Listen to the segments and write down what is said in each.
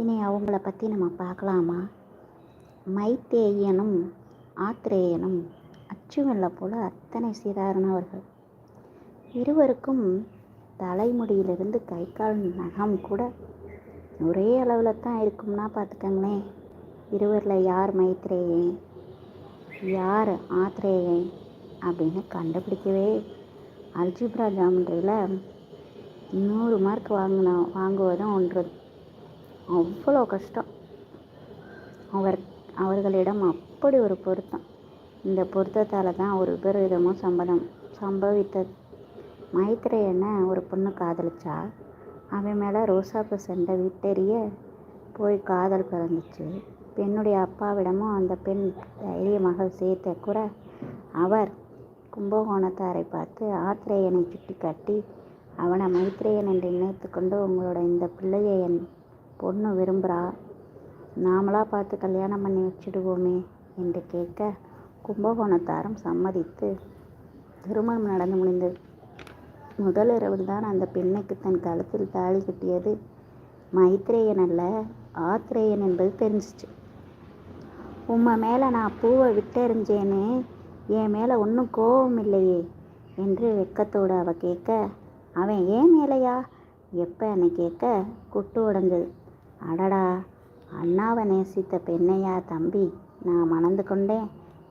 இனி அவங்கள பற்றி நம்ம பார்க்கலாமா? மைத்தேயனும் ஆத்திரேயனும் அச்சுவெல்லை போல அத்தனை சீரானவர்கள் இருவருக்கும் தலைமுடியிலிருந்து கை கால் நகம் கூட ஒரே அளவில் தான் இருக்கும்னா பார்த்துக்கங்களேன். இருவரில் யார் மைத்ரேயன் யார் ஆத்ரேயன் அப்படின்னு கண்டுபிடிக்கவே அல்ஜிப்ரா ஜாமெண்ட்ரியில் நூறு மார்க் வாங்கின வாங்குவதும் ஒன்று அவ்வளோ கஷ்டம். அவர் அவர்களிடம் அப்படி ஒரு பொருத்தம். இந்த பொருத்தத்தால் தான் ஒரு விபரீதமும் சம்பதம் சம்பவித்தது. மைத்ரேயனை ஒரு பொண்ணு காதலிச்சா? அவன் மேலே ரோசாப்பு சென்ற வீட்டெறிய போய் காதல் பிறந்துச்சு. பெண்ணுடைய அப்பாவிடமும் அந்த பெண் தைரியமாக சேர்த்த கூட அவர் கும்பகோணத்தாரை பார்த்து ஆத்திரேயனை சுட்டி காட்டி அவனை மைத்திரேயன் என்று நினைத்து கொண்டு உங்களோட இந்த பிள்ளையை என் பொண்ணு விரும்புகிறா நாமளாக பார்த்து கல்யாணம் பண்ணி வச்சுடுவோமே என்று கேட்க கும்பகோணத்தாரும் சம்மதித்து திருமணம் நடந்து முடிந்தது. முதல் இரவில் தான் அந்த பெண்ணுக்கு தன் கழுத்தில் தாலி கட்டியது. மைத்ரேயன் அல்ல ஆத்ரேயன் என்பது தெரிஞ்சிச்சு. உம்மை மேலே நான் பூவை விட்டெறிஞ்சேனே என் மேலே ஒன்றும் கோபம் இல்லையே என்று வெக்கத்தோடு அவ கேட்க அவன் ஏன் மேலையா? எப்போ? என்னை கேட்க குட்டு உடஞ்சது. அடடா அண்ணாவை நேசித்த பெண்ணையா தம்பி? நான் மணந்து கொண்டேன்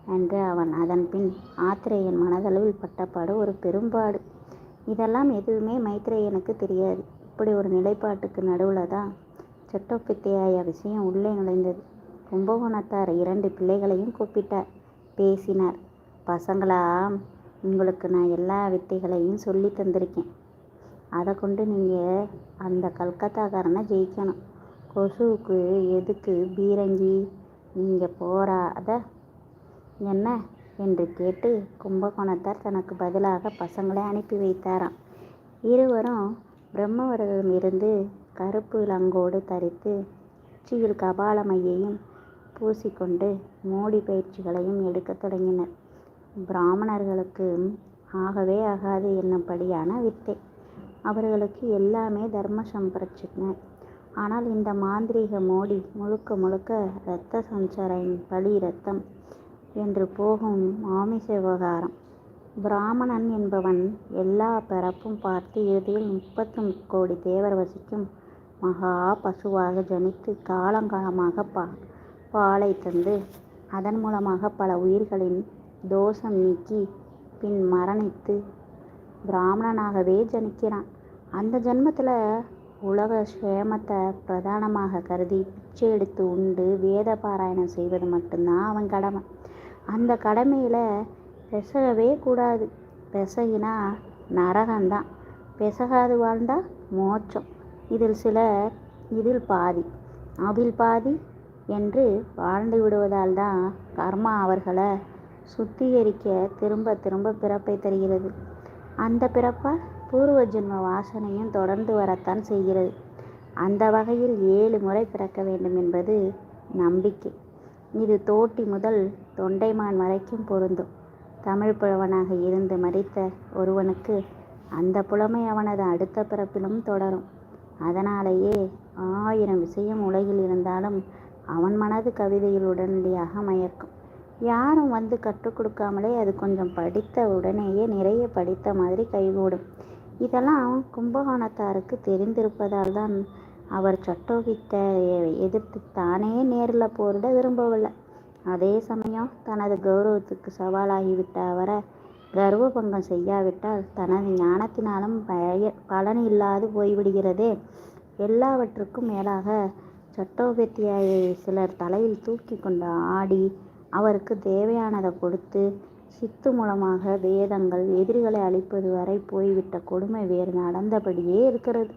என்று அவன் அதன் பின் ஆத்திரேயன் மனதளவில் பட்டப்பாடு ஒரு பெரும்பாடு. இதெல்லாம் எதுவுமே மைத்ரேயனுக்கு தெரியாது. இப்படி ஒரு நிலைப்பாட்டுக்கு நடுவில் தான் சட்டோப்பித்தையாய விஷயம் உள்ளே நுழைந்தது. கும்பகோணத்தார் இரண்டு பிள்ளைகளையும் கூப்பிட்டார். பேசினார். பசங்களா உங்களுக்கு நான் எல்லா வித்தைகளையும் சொல்லி தந்திருக்கேன். அதை கொண்டு நீங்கள் அந்த கல்கத்தாக்காரனை ஜெயிக்கணும். கொசுவுக்கு எதுக்கு பீரங்கி? நீங்கள் போராத என்ன? என்று கேட்டு கும்பகோணத்தார் தனக்கு பதிலாக பசங்களை அனுப்பி வைத்தாராம். இருவரும் பிரம்மவரதம் இருந்து கருப்பு லங்கோடு தரித்து உச்சியில் கபாலமையையும் பூசிக்கொண்டு மோடி பயிற்சிகளையும் எடுக்கத் தொடங்கினர். பிராமணர்களுக்கு ஆகவே ஆகாது என்னும்படியான வித்தை. அவர்களுக்கு எல்லாமே தர்ம சம்பிரச்சனை. ஆனால் இந்த மாந்திரீக மோடி முழுக்க முழுக்க இரத்த சஞ்சரம் பலி இரத்தம் என்று போகும் மாமிச விவகாரம். பிராமணன் என்பவன் எல்லா பிறப்பும் பார்த்து இறுதியில் முப்பத்து கோடி தேவர் வசிக்கும் மகா பசுவாக ஜனித்து காலங்காலமாக பா பாலை தந்து அதன் மூலமாக பல உயிர்களின் தோஷம் நீக்கி பின் மரணித்து பிராமணனாகவே ஜனிக்கிறான். அந்த ஜென்மத்தில் உலக க்ஷேமத்தை பிரதானமாக கருதி பிச்சை எடுத்து உண்டு வேத பாராயணம் செய்வது மட்டும்தான் அவன் கடமை. அந்த கடமையில் பெசகவே கூடாது. பெசகினா நரகம்தான். பெசகாது வாழ்ந்தால் மோட்சம். இதில் சிலர் இதில் பாதி. அதில் பாதி என்று வாழ்ந்து விடுவதால் தான் கர்மா அவர்களை சுத்திகரிக்க திரும்ப திரும்ப பிறப்பை தருகிறது. அந்த பிறப்பால் பூர்வ ஜென்ம வாசனையும் தொடர்ந்து வரத்தான் செய்கிறது. அந்த வகையில் ஏழு முறை பிறக்க வேண்டும் என்பது நம்பிக்கை. இது தோட்டி முதல் தொண்டைமான் வரைக்கும் பொருந்தும். தமிழ் புலவனாக இருந்து மறித்த ஒருவனுக்கு அந்த புலமை அவனது அடுத்த பிறப்பிலும் தொடரும். அதனாலேயே ஆயிரம் விஷயம் உலகில் இருந்தாலும் அவன் மனது கவிதையில் உடனடியாக மயக்கும். யாரும் வந்து கற்றுக் கொடுக்காமலே அது கொஞ்சம் படித்த உடனேயே நிறைய படித்த மாதிரி கைகூடும். இதெல்லாம் கும்பகோணத்தாருக்கு தெரிந்திருப்பதால் தான் அவர் சட்டோகித்தை எதிர்த்து தானே நேரில் போரிட விரும்பவில்லை. அதே சமயம் தனது கௌரவத்துக்கு சவாலாகிவிட்ட அவரை கர்வபங்கம் செய்யாவிட்டால் தனது ஞானத்தினாலும் பய பலன் இல்லாது போய்விடுகிறதே. எல்லாவற்றுக்கும் மேலாக சட்டோபத்தியாயை சிலர் தலையில் தூக்கி கொண்டு ஆடி அவருக்கு தேவையானதை கொடுத்து சித்து மூலமாக வேதங்கள் எதிரிகளை அழிப்பது வரை போய்விட்ட கொடுமை வேறு நடந்தபடியே இருக்கிறது.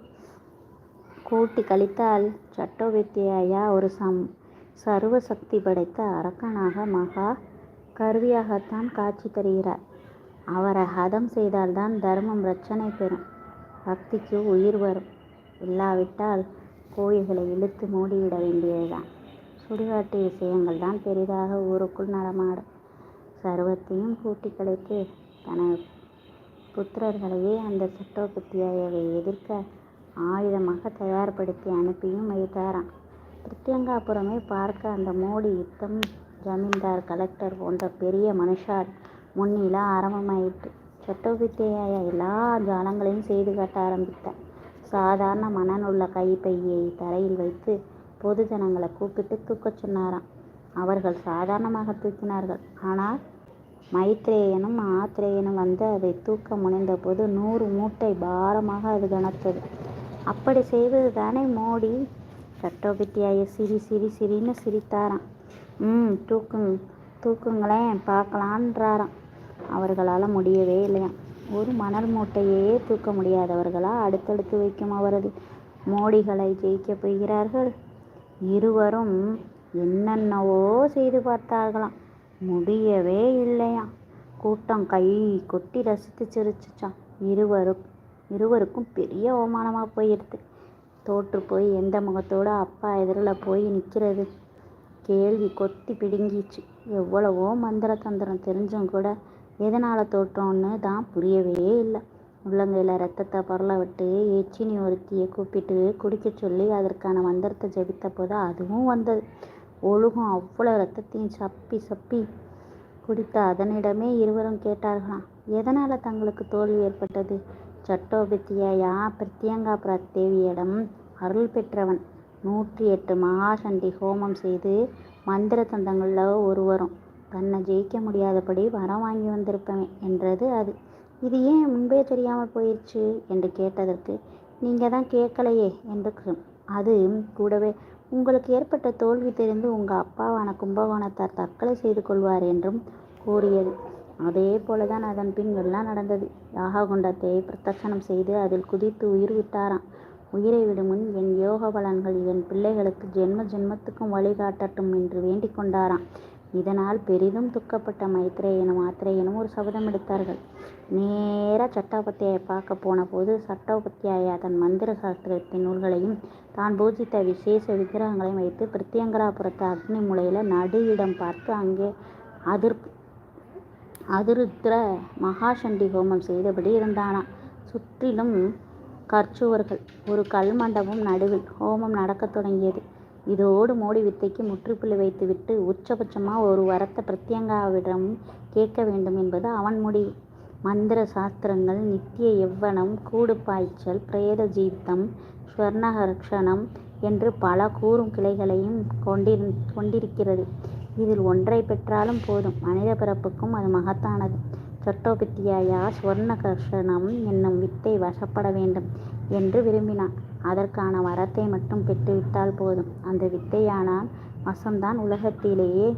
கூட்டி கழித்தால் சட்டோபத்தியாயா ஒரு சம் சர்வ சக்தி படைத்த அரக்கனாக மகா கருவியாகத்தான் காட்சி தருகிறார். அவரை ஹதம் செய்தால்தான் தர்மம் பிரச்சனை பெறும். பக்திக்கு உயிர் வரும். இல்லாவிட்டால் கோயில்களை இழுத்து மூடிவிட வேண்டியதுதான். சுடுகாட்டு விஷயங்கள் தான் பெரிதாக ஊருக்குள் நடமாடும். சர்வத்தையும் கூட்டி கழித்து தனது புத்திரர்களையே அந்த சட்டோபத்தியாயை எதிர்க்க ஆயுதமாக தயார்படுத்தி அனுப்பியும் வைத்தாராம் திருத்தியங்காபுரமே பார்க்க அந்த மோடி யுத்தம் ஜமீன்தார் கலெக்டர் போன்ற பெரிய மனுஷார் முன்னில ஆரம்பமாயிற்று. சட்டோபாத்தியாயா எல்லா ஜாலங்களையும் செய்து காட்ட ஆரம்பித்தார். சாதாரண மணலுள்ள கைப்பையை தரையில் வைத்து பொது ஜனங்களை கூப்பிட்டு தூக்கச் சொன்னாராம். அவர்கள் சாதாரணமாக தூக்கினார்கள். ஆனால் மைத்ரேயனும் ஆத்ரேயனும் வந்து அதை தூக்க முனைந்தபோது நூறு மூட்டை பாரமாக அது கனத்தது. செய்வது தானே மோடி? சட்டோபித்தியாய சிரி சிரி சிரின்னு சிரித்தாராம். ம் தூக்குங்களேன் பார்க்கலான்றாராம் அவர்களால் முடியவே இல்லையாம். ஒரு மணல் மூட்டையே தூக்க முடியாதவர்களா அடுத்தடுத்து வைக்கும் அவரது மோடிகளை ஜெயிக்கப் போகிறார்கள்? இருவரும் என்னென்னவோ செய்து பார்த்தார்களாம். முடியவே இல்லையாம். கூட்டம் கை கொட்டி ரசித்து சிரிச்சிச்சான் இருவரும் இருவருக்கும் பெரிய அவமானமாக போயிடுது தோற்று போய் எந்த முகத்தோடு அப்பா எதிரில் போய் நிற்கிறது கேள்வி கொத்தி பிடுங்கிச்சு. எவ்வளவோ மந்திர தந்திரம் தெரிஞ்சும் கூட எதனால் தோற்றோன்னு தான் புரியவே இல்லை உள்ளங்கையில் ரத்தத்தை பொரள விட்டு எச்சினி ஒருத்தியை கூப்பிட்டு குடிக்கச் சொல்லி அதற்கான மந்திரத்தை ஜெபித்தபோது அதுவும் வந்தது. ஒழுகும் அவ்வளவு ரத்தத்தையும் சப்பி சப்பி குடித்த அதனிடமே இருவரும் கேட்டார்களாம் எதனால் தங்களுக்கு தோல்வி ஏற்பட்டது? சட்டோபாத்தியாயா பிரத்யங்கா தேவியிடம் அருள் பெற்றவன். நூற்றி எட்டு மகாசண்டி ஹோமம் செய்து மந்திர தந்தங்களில் ஒருவரும் தன்னை ஜெயிக்க முடியாதபடி வரம் வாங்கி வந்திருப்பவன் என்றது அது. இது ஏன் முன்பே தெரியாமல் போயிடுச்சு? என்று கேட்டதற்கு நீங்கள் தான் கேட்கலையே என்று அது கூடவே உங்களுக்கு ஏற்பட்ட தோல்வி தெரிந்து உங்கள் அப்பாவான கும்பகோணத்தார் தற்கொலை செய்து கொள்வார் என்றும் கூறியது. அதே போலதான் அதன் பின் எல்லாம் நடந்தது. யாக குண்டத்தை செய்து அதில் குதித்து உயிர் விட்டாராம். உயிரை விடுமுன் என் யோக பலன்கள் என் பிள்ளைகளுக்கு ஜென்ம ஜென்மத்துக்கும் வழிகாட்டட்டும் என்று வேண்டிக் கொண்டாராம். இதனால் பெரிதும் துக்கப்பட்ட மைத்ரேயனும் ஆத்ரேயனும் ஒரு சபதம் எடுத்தார்கள். நேராக சட்டோபத்தியாயை பார்க்க போன போனபோது சட்டோபாத்தியாயா தன் மந்திர சாஸ்திரத்தின் நூல்களையும் தான் பூஜித்த விசேஷ விக்கிரகங்களையும் வைத்து பிரத்யங்கராபுரத்து அக்னி மூலையில நடு இடம் பார்த்து அங்கே அதிருத்ர மகாசண்டி ஹோமம் செய்தபடி இருந்தானா சுற்றிலும் கற்சுவர்கள். ஒரு கல் மண்டபம் நடுவில். ஹோமம் நடக்கத் தொடங்கியது. இதோடு மோடி வித்தைக்கு முற்றுப்புள்ளி வைத்துவிட்டு உச்சபட்சமாக ஒரு வரத்தை பிரத்யங்காவிடம் கேட்க வேண்டும் என்பது அவன் முடிவு. மந்திர சாஸ்திரங்கள் நித்ய எவ்வனம் கூடு பாய்ச்சல் பிரேத ஜீவிதம் ஸ்வர்ணஹர்ஷணம் என்று பல கூறும் கிளைகளையும் கொண்டிரு கொண்டிருக்கிறது. இதில் ஒன்றை பெற்றாலும் போதும் மனித பிறப்புக்கும் அது மகத்தானது. சட்டோபித்தியாயா ஸ்வர்ணஹர்ஷணம் என்னும் வித்தை வசப்பட வேண்டும் என்று விரும்பினான். அதற்கான வரத்தை மட்டும் பெற்றுவிட்டால் போதும். அந்த வித்தையானால் வசம்தான் உலகத்திலேயே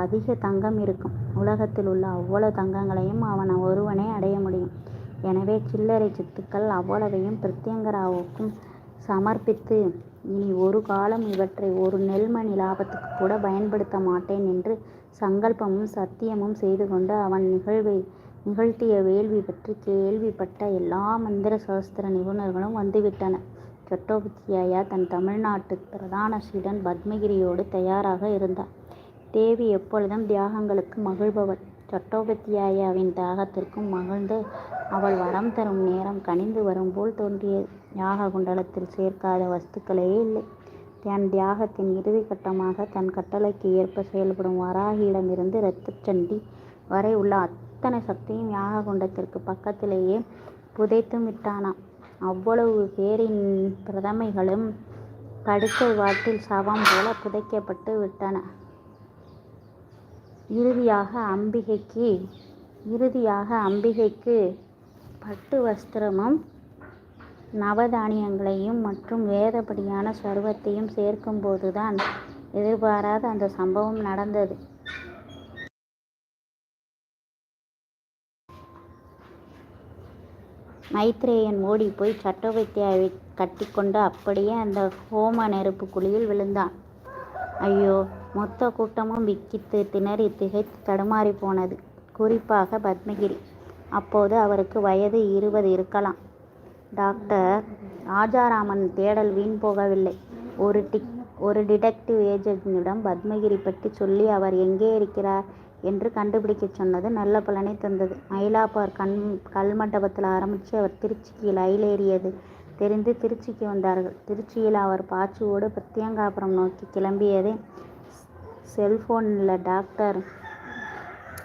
அதிக தங்கம் இருக்கும். உலகத்தில் உள்ள அவ்வளவு தங்கங்களையும் அவன் ஒருவனே அடைய முடியும். எனவே சில்லறைச் சித்துக்கள் அவ்வளவையும் பிரத்யங்கராவுக்கும் சமர்ப்பித்து இனி ஒரு காலம் இவற்றை ஒரு நெல்மணி லாபத்துக்கு கூட பயன்படுத்த மாட்டேன் என்று சங்கல்பமும் சத்தியமும் செய்து கொண்டு அவன் நிகழ்த்திய வேள்வி பற்றி கேள்விப்பட்ட எல்லா மந்திர சாஸ்திர நிபுணர்களும் வந்துவிட்டன சட்டோபத்தியாயா தன் தமிழ்நாட்டு பிரதான சீடன் பத்மகிரியோடு தயாராக இருந்தார். தேவி எப்பொழுதும் தியாகங்களுக்கு மகிழ்பவள். சட்டோபத்தியாயாவின் தியாகத்திற்கும் மகிழ்ந்து அவள் வரம் தரும் நேரம் கனிந்து வரும்போல் தோன்றியது. யாக குண்டலத்தில் சேர்க்காத வஸ்துக்களே இல்லை. தன் தியாகத்தின் இறுதி கட்டமாக தன் கட்டளைக்கு ஏற்ப செயல்படும் வராகியிடமிருந்து இரத்தச்சண்டி வரை உள்ள அத்தனை சக்தியும் யாக குண்டத்திற்கு பக்கத்திலேயே புதைத்தும் விட்டானாம். அவ்வளவு பேரின் பிரதமைகளும் படுக்கை வாட்டில் சவம் போல புதைக்கப்பட்டு விட்டன. இறுதியாக அம்பிகைக்கு பட்டு வஸ்திரமும் நவதானியங்களையும் மற்றும் வேதப்படியான சர்வத்தையும் சேர்க்கும்போதுதான் எதிர்பாராத அந்த சம்பவம் நடந்தது. மைத்ரேயன் ஓடிப்போய் சட்டோபாத்தியாயாவைக் கட்டிக்கொண்டு அப்படியே அந்த ஹோம நெருப்பு குழியில் விழுந்தான். ஐயோ. மொத்த கூட்டமும் விக்கித்து திணறி திகைத்து தடுமாறி போனது. குறிப்பாக பத்மகிரி. அப்போது அவருக்கு வயது இருபது இருக்கலாம். டாக்டர் ராஜாராமன் தேடல் வீண் போகவில்லை. ஒரு டிக் ஒரு டிடெக்டிவ் ஏஜெண்டிடம் பத்மகிரி பற்றி சொல்லி அவர் எங்கே இருக்கிறார் என்று கண்டுபிடிக்கச் சொன்னது நல்ல பலனை தந்தது. மயிலாப்பார் கண் கல்மண்டபத்தில் ஆரம்பித்து அவர் திருச்சிக்கு ரயிலேறியது தெரிந்து திருச்சிக்கு வந்தார்கள். திருச்சியில் அவர் பாச்சுவோடு பிரத்யங்காபுரம் நோக்கி கிளம்பியதை செல்போனில் டாக்டர்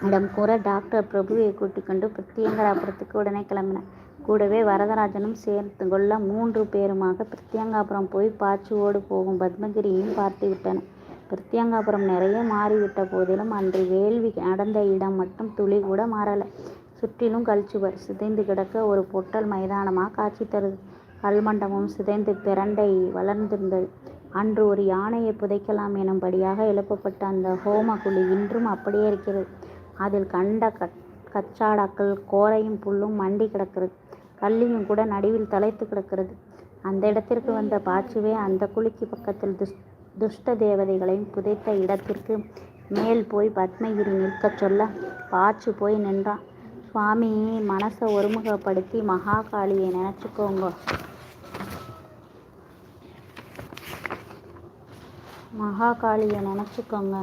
இடம் கூற டாக்டர் பிரபுவை கூட்டிக்கொண்டு பிரத்யங்கராபுரத்துக்கு உடனே கிளம்பினார். கூடவே வரதராஜனும் சேர்த்து கொள்ள மூன்று பேருமாக பிரத்யங்காபுரம் போய் பாச்சுவோடு போகும் பத்மகிரியையும் பார்த்துவிட்டனர். பிரத்தியங்காபுரம் நிறைய மாறிவிட்ட போதிலும் அன்று வேள்வி நடந்த இடம் மட்டும் துளி கூட மாறலை சுற்றிலும் கழிச்சுவர் சிதைந்து கிடக்க ஒரு பொட்டல் மைதானமாக காட்சி தருது. கல்மண்டபம் சிதைந்து திரண்டை வளர்ந்திருந்தது. அன்று ஒரு யானையை புதைக்கலாம் எனும்படியாக எழுப்பப்பட்ட அந்த ஹோம குழி இன்றும் அப்படியே இருக்கிறது. அதில் கண்ட கச்சாடாக்கள் கோரையும் புல்லும் மண்டி கிடக்கிறது. கல்லியும் கூட நடுவில் தலைத்து கிடக்கிறது. அந்த இடத்திற்கு வந்த பாச்சுவே அந்த குழிக்கு பக்கத்தில் துஷ்ட தேவதைகளையும் புதைத்த இடத்திற்கு மேல் போய் பத்மகிரி நிற்கச் சொல்ல பாச்சு போய் நின்றான். சுவாமி மனசை ஒருமுகப்படுத்தி மகாகாளியை நினச்சிக்கோங்க மகாகாளியை நினச்சிக்கோங்க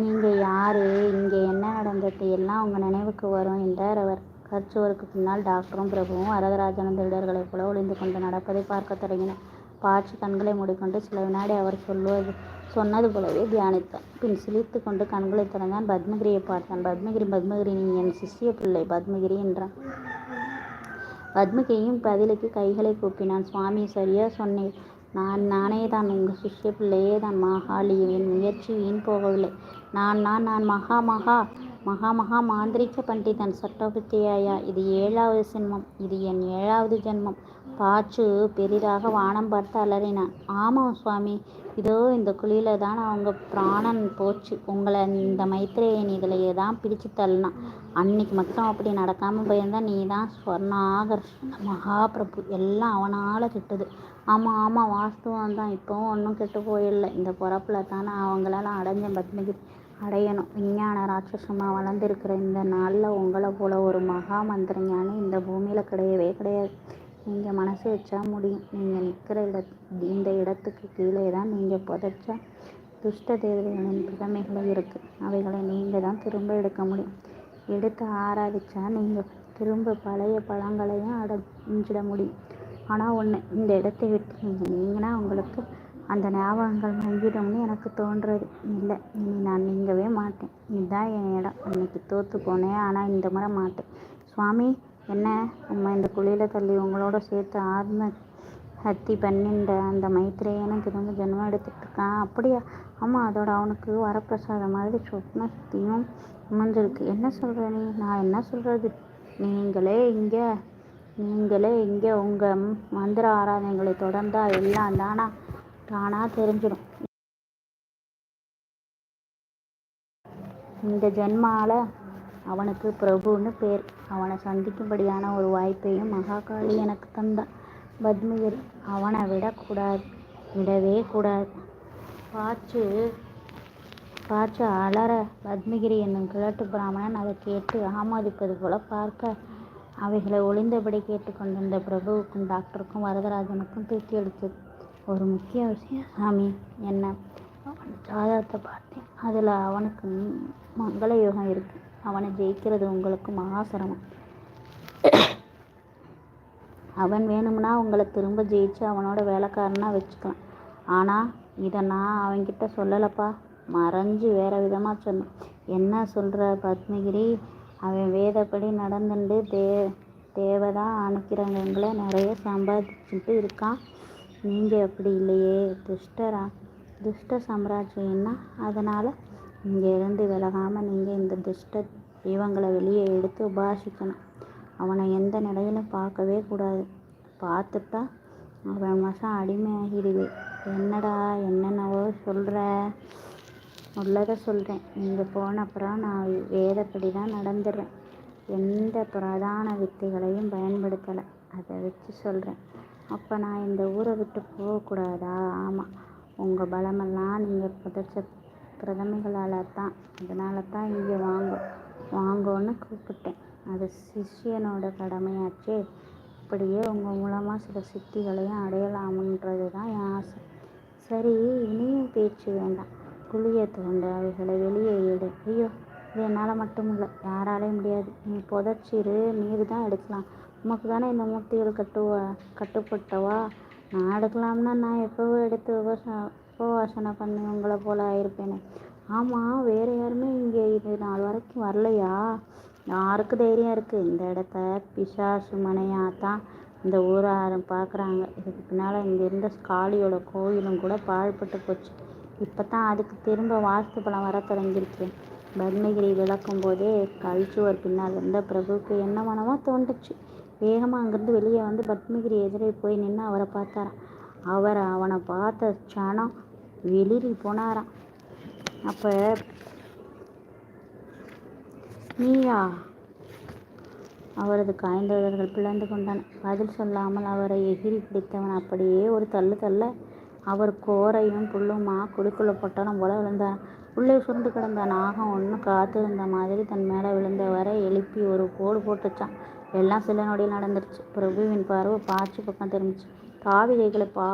நீங்கள் யார் இங்கே என்ன நடந்தது எல்லாம் உங்கள் நினைவுக்கு வரும் என்றார் அவர். கற்சுவருக்கு பின்னால் டாக்டரும் பிரபுவும் வரதராஜனும் திருடர்களைப் போல ஒளிந்து கொண்டு நடப்பதை பார்க்கத் தொடங்கினர். பார்த்து கண்களை மூடிக்கொண்டு சில வினாடி அவர் சொல்வது சொன்னது போலவே தியானித்தான். பின் சிலிர்த்துக் கொண்டு கண்களைத் திறந்தான். பத்மகிரியை பார்த்தான். பத்மகிரி பத்மகிரி நீ என் சிஷ்ய பிள்ளை பத்மகிரி என்றான். பத்மகிரியும் பதிலுக்கு கைகளைக் கூப்பினான். சுவாமி சரியா சொன்னேன் நான் நானேதான் உங்க சிஷ்ய பிள்ளையேதான் மாகாளி. என் முயற்சி வீண் போகவில்லை. நான் நான் நான் மகா மகா மகா மகா மாந்திரிக்க பண்டிதன் சட்டோபாத்தியாயா. இது ஏழாவது சின்மம் இது என் ஏழாவது ஜென்மம். பாச்சு பெரிதாக வானம் பார்த்து அலறினான். ஆமாம் சுவாமி. இதோ இந்த குழியில தான் அவங்க பிராணன் போச்சு. உங்களை இந்த மைத்ரேயன் இதுலயே தான் பிடிச்சு தள்ளினான். அன்னைக்கு மட்டும் அப்படி நடக்காம போயிருந்தா நீதான் ஸ்வர்ணாகர்ஷண மகாபிரபு. எல்லாம் அவனால கிட்டுது ஆமாம் ஆமாம் வாஸ்துவம் தான் இப்போவும் ஒன்றும் கெட்டு போயில்ல. இந்த பொறப்பில் தானே அவங்களால அடைஞ்ச பத்மகிரி. அடையணும். விஞ்ஞான ராட்சசமா வளர்ந்துருக்கிற இந்த நாளில் உங்களை போல ஒரு மகா மந்திரஞானி இந்த பூமியில் கிடையவே கிடையாது. நீங்கள் மனசு வச்சா முடியும். நீங்கள் நிற்கிற இட இந்த இடத்துக்கு கீழே தான் நீங்கள் புதைச்சா துஷ்ட தேவதைகளின் பிரதிமைகள் இருக்குது அவைகளை நீங்கள் தான் திரும்ப எடுக்க முடியும். எடுத்து ஆராதிச்சா நீங்கள் திரும்ப பழைய பழங்களையும் அடைஞ்சிட முடியும். ஆனால் ஒன்று இந்த இடத்தை விட்டு நீங்கள் நீங்கினா உங்களுக்கு அந்த ஞாபகங்கள் மங்கிடும்னு எனக்கு தோன்றது. இல்லை இனி நான் நீங்கவே மாட்டேன். இதுதான் என் இடம். அன்னைக்கு தோற்று போனேன். ஆனால் இந்த முறை மாட்டேன். சுவாமி என்ன உம்மை இந்த குழியில் தள்ளி உங்களோட சேர்த்து ஆத்ம ஹத்தி பண்ணிண்ட அந்த மைத்ரேயனும் திரும்ப ஜென்மம் எடுத்துகிட்டு இருக்கான். அப்படியா? ஆமாம் அதோட அவனுக்கு வரப்பிரசாதம் மாதிரி சொப்ன சக்தியும் அமைஞ்சிருக்கு. என்ன சொல்கிற நீ? நான் என்ன சொல்கிறது நீங்களே இங்கே நீங்களே இங்கே உங்கள் மந்திர ஆராதனைகளை தொடர்ந்தா எல்லாம் தானா தானாக தெரிஞ்சிடும். இந்த ஜென்மால அவனுக்கு பிரபுன்னு பேர். அவனை சந்திக்கும்படியான ஒரு வாய்ப்பையும் மகாகாளி எனக்கு தந்தான் பத்மகிரி அவனை விடக்கூடாது விடவே கூடாது. பாச்சு பாச்சு அலற பத்மகிரி என்னும் கிழட்டு பிராமணன் அதை கேட்டு ஆமோதிப்பது போல பார்க்க அவைகளை ஒளிந்தபடி கேட்டுக்கொண்டிருந்த பிரபுவுக்கும் டாக்டருக்கும் வரதராஜனுக்கும் திருப்தியளித்தது. ஒரு முக்கிய விஷயம் சாமி. என்ன? அவன் ஜாதகத்தை பார்த்தேன். அதில் அவனுக்கு மங்கள யோகம் இருக்குது அவனை ஜெயிக்கிறது உங்களுக்கு மகாசிரமம் அவன் வேணும்னா உங்களை திரும்ப ஜெயிச்சு அவனோட வேலைக்காரனாக வச்சுக்கலாம். ஆனால் இதை நான் அவன்கிட்ட சொல்லலைப்பா மறைஞ்சு வேற விதமாக சொன்னேன். என்ன சொல்கிற பத்மகிரி? அவன் வேதப்படி நடந்துட்டு தே தேவதா அனுக்கிரகங்களை நிறைய சம்பாதிச்சுட்டு இருக்கான். நீங்கள் அப்படி இல்லையே. துஷ்டரா துஷ்ட சாம்ராஜ்யம்னா அதனால் இங்கேருந்து இருந்து நீங்கள் இந்த துஷ்ட தெய்வங்களை வெளியே எடுத்து உபாசிக்கணும். அவனை எந்த நிலையிலும் பார்க்கவே கூடாது. பார்த்துட்டா அவன் வசம் அடிமையாகிடுவே. என்னடா என்னென்னவோ சொல்ற? உள்ளத சொல்றேன். போன போனப்புறம் நான் வேதப்படிதான் நடந்துடுறேன் எந்த பிரதான வித்தைகளையும் பயன்படுத்தலை அதை வச்சு சொல்கிறேன் அப்போ நான் இந்த ஊரை விட்டு போகக்கூடாதா ஆமாம் உங்கள் பலமெல்லாம் நீங்கள் புதைச்ச பிரதமைகளால் தான் அதனால தான் இங்கே வாங்க வாங்கோன்னு கூப்பிட்டேன். அது சிஷ்யனோட கடமையாச்சே. அப்படியே உங்கள் மூலமாக சில சித்திகளையும் அடையலாம்ன்றதுதான் என் ஆசை. சரி இனியும் பேச்சு வேண்டாம். குழியை தோண்டு. அவைகளை வெளியே எடு. ஐயோ இது என்னால் மட்டும் இல்லை யாராலயும் முடியாது. நீ புதைச்சிரு. நீர்தான் எடுக்கலாம். உமக்கு தானே இந்த மூர்த்திகள் கட்டுவா கட்டுப்பட்டவா நான் எடுக்கலாம்னா நான் எப்போவோ எடுத்து உபசா உபவாசனை பண்ணி உங்களை போல் ஆயிருப்பேனே? ஆமாம் வேறு யாருமே இங்கே இது நாள் வரைக்கும் வரலையா? யாருக்கு தைரியம் இருக்குது இந்த இடத்த பிசாசு மனையாக தான் இந்த ஊராரும் பார்க்குறாங்க இதுக்கு பின்னால் இங்கே இருந்த காளியோட கோயிலும் கூட பாழ்பட்டு போச்சு. இப்போ தான் அதுக்கு திரும்ப வாஸ்து பலம் வர தொடங்கியிருக்கு. பத்மகிரி விளக்கும் போதே கல்ச்சுவர் பின்னால் இருந்த பிரபுவுக்கு என்ன மனமாக தோன்றுச்சு. வேகமாக அங்கேருந்து வெளியே வந்து பத்மகிரி எதிரே போய் நின்று அவரை பார்த்தாராம். அவர் அவனை பார்த்த க்ஷணம் வெளிரி போனாராம். அப்போ நீயா? அவரது காய்ந்தவர்கள் பிளந்து கொண்டான். பதில் சொல்லாமல் அவரை எகிரி பிடித்தவன் அப்படியே ஒரு தள்ளு தள்ள அவர் கோரையும் புல்லுமா குடிக்குள்ள போட்டாலும் போல விழுந்தார் உள்ளே சுருண்டு கிடந்த நாகம் ஒன்று காத்திருந்த மாதிரி தன் மேலே விழுந்தவரை எழுப்பி ஒரு கோடு போட்டுச்சான். எல்லாம் சில நொடியில் நடந்துருச்சு. பிரபுவின் பார்வை பாய்ச்சி பக்கம் திரும்பிச்சு. காவிகைகளை பா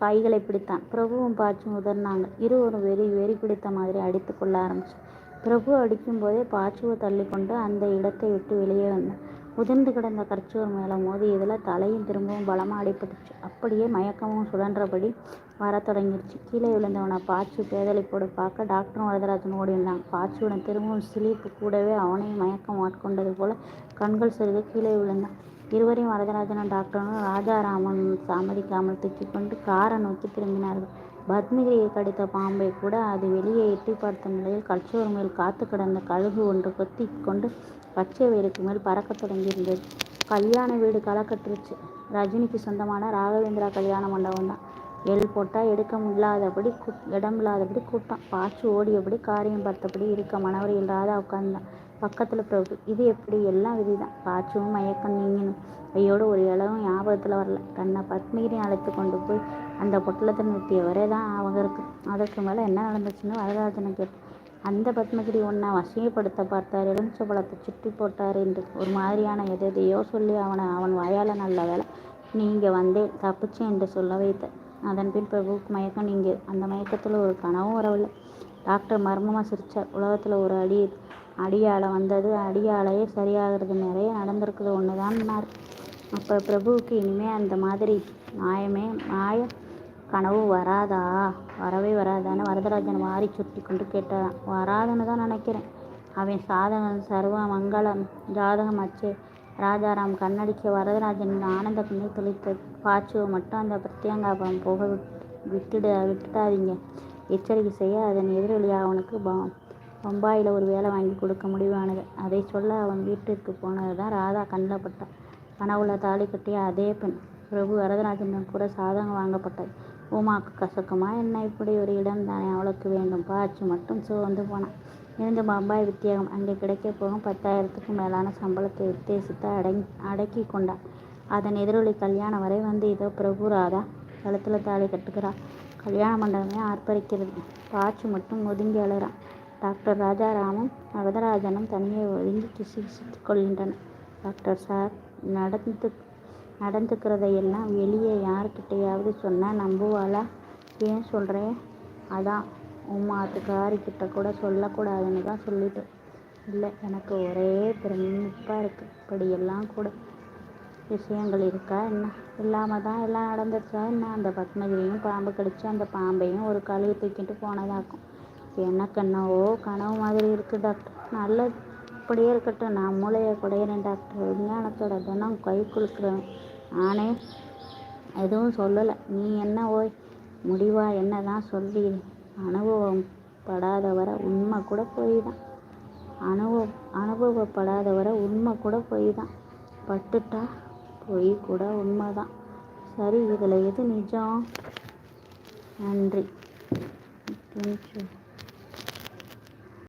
கைகளை பிடித்தான். பிரபுவும் பாய்ச்சும் உதர்னாங்க இருவரும் வெறி வெறி பிடித்த மாதிரி அடித்து கொள்ள ஆரம்பிச்சு பிரபு அடிக்கும்போதே பாச்சுவை தள்ளி கொண்டு அந்த இடத்தை விட்டு வெளியே வந்தான். உதிர்ந்து கிடந்த கற்சுவர் மேலே மோதியதில் தலையும் திரும்பவும் பலமாக அடிபட்டுச்சு. அப்படியே மயக்கமும் சுழன்றபடி வர தொடங்கிருச்சு கீழே விழுந்தவனை பாச்சு பேதளிப்போடு பார்க்க டாக்டரும் வரதராஜன் ஓடி வந்தாங்க. பாச்சுவுடன் திரும்பவும் சிலிப்பு கூடவே அவனையும் மயக்கம் ஆட்கொண்டது போல கண்கள் சிறிது கீழே விழுந்தான். இருவரையும் வரதராஜனும் டாக்டரும் ராஜாராமன் சம்மதிக்காமல் தூக்கி கொண்டு காரை நோக்கி திரும்பினார்கள். பத்மகிரியை கடித்த பாம்பை கூட அது வெளியே எட்டி பார்த்த நிலையில் கல்ச்சோர் மேல் காத்து கிடந்த கழுகு ஒன்று கொத்தி கொண்டு பச்சை வேருக்கு மேல் பறக்க தொடங்கியிருந்தது. கல்யாண வீடு களைக்கட்டுருச்சு ரஜினிக்கு சொந்தமான ராகவேந்திரா கல்யாண மண்டபம் தான். எல் போட்டால் எடுக்க முடியாதபடி கூ இடம் இல்லாதபடி கூட்டம். பாய்ச்சி ஓடியபடி காரியம் பார்த்தபடி இருக்க மனவரையில் ராதா உட்கார்ந்தான். பக்கத்தில் பிரபு இது எப்படி? எல்லாம் விதிதான். பாய்ச்சும் மயக்கம் நீங்கணும் கையோடு ஒரு இளவும் ஞாபகத்தில் வரல. தன்னை பத்மிகிரி அழைத்து கொண்டு போய் அந்த பொட்டலத்தை நிறுத்தியவரே தான் அவங்க இருக்கு. அதற்கு மேலே என்ன நடந்துச்சுன்னு வரதராஜனை கேட்டேன் அந்த பத்மகிரி உன்னை வசியப்படுத்த பார்த்தார். எலுமிச்சை பழத்தை சுற்றி போட்டார் என்று ஒரு மாதிரியான எதையோ சொல்லி அவனை அவன் வாயால் நல்ல வேலை நீங்கள் வந்தே தப்பிச்சு என்று சொல்ல வைத்த அதன் பின் பிரபுவுக்கு மயக்கம் நீங்க அந்த மயக்கத்தில் ஒரு கனவும் வரவில்லை. டாக்டர் மர்மமாக சிரித்தார் உலகத்தில் ஒரு அடி அடியாழை வந்தது. அடியாலையே சரியாகிறது நிறைய நடந்திருக்குது. ஒன்று தான்னார் அப்போ பிரபுவுக்கு இனிமேல் அந்த மாதிரி மாயமே மாய கனவு வராதா? வரவே வராதான்னு வரதராஜன் வாரி சுற்றி கொண்டு கேட்டான் வராதுன்னு தான் நினைக்கிறேன். அவன் சாதகம் சர்வ மங்களம் ஜாதகம் அச்சே. ராஜாராம் கண்ணடிக்க வரதராஜன் ஆனந்த கண்ணை துளித்த பாச்சுவை மட்டும் அந்த பிரத்யங்காபம் போக விட்டுட விட்டுட்டாதீங்க எச்சரிக்கை செய்ய அதன் எதிரொலியாக அவனுக்கு பம்பாயில் ஒரு வேலை வாங்கி கொடுக்க முடிவானது. அதை சொல்ல அவன் வீட்டிற்கு போனது தான் ராதா கண்ணில் பட்டான் கனவுல தாலி கட்டிய அதே பெண் பிரபு வரதராஜனிடம் கூட சாதகம் வாங்கப்பட்டது உமாக்கு கசக்குமா? என்ன இப்படி ஒரு இடம் தானே? அவளுக்கு வேண்டும். பாச்சு மட்டும் சோர்ந்து போனான். இருந்து பம்பாய் வித்தியாகம். அங்கே கிடைக்க போகும் பத்தாயிரத்துக்கும் மேலான சம்பளத்தை உத்தேசித்து அடங் அடக்கி கொண்டான் அதன் எதிரொலி கல்யாணம் வரை வந்து இதோ பிரபு ராதா கழுத்தில் தாலி கட்டுக்கிறாள் கல்யாண மண்டபமே ஆர்ப்பரிக்கிறது. பாச்சு மட்டும் ஒதுங்கி அழுறான் டாக்டர் ராஜாராமும் வரதராஜனும் தனியே ஒதுங்கி கிசு கிசித்து கொள்கின்றனர். டாக்டர் சார் நடந்து நடந்துக்கிறதையெல்லாம் வெளியே யார்கிட்டையாவது சொன்னால் நம்புவாளா? ஏன் சொல்கிறேன் அதான் உன் மாத்துக்காரிக்கிட்ட கூட சொல்லக்கூடாதுன்னு தான் சொல்லிட்டேன் இல்லை எனக்கு ஒரே பிரமிப்பாக இருக்குது இப்படியெல்லாம் கூட விஷயங்கள் இருக்கா என்ன? இல்லாமல் தான் எல்லாம் நடந்துருச்சா என்ன? அந்த பத்மகிரியும் பாம்பு கடிச்சு அந்த பாம்பையும் ஒரு கழுவி தூக்கிட்டு போனதாக்கும். எனக்கு ஓ கனவு மாதிரி இருக்குது டாக்டர் நல்லது அப்படியே இருக்கட்டும். நான் மூளையை குடையிறேன் டாக்டர் விஞ்ஞானத்தோட தினம் கை கொடுக்குறேன் நானே எதுவும் சொல்லலை. நீ என்ன ஓய்? முடிவா என்ன தான் சொல்லி அனுபவம் படாதவரை உண்மை கூட போய் தான் அனுபவம் அனுபவப்படாதவரை உண்மை கூட போய் தான் பட்டுட்டா பொய் கூட உண்மை தான் சரி இதில் எது நிஜம்? நன்றி. தேங்க்யூ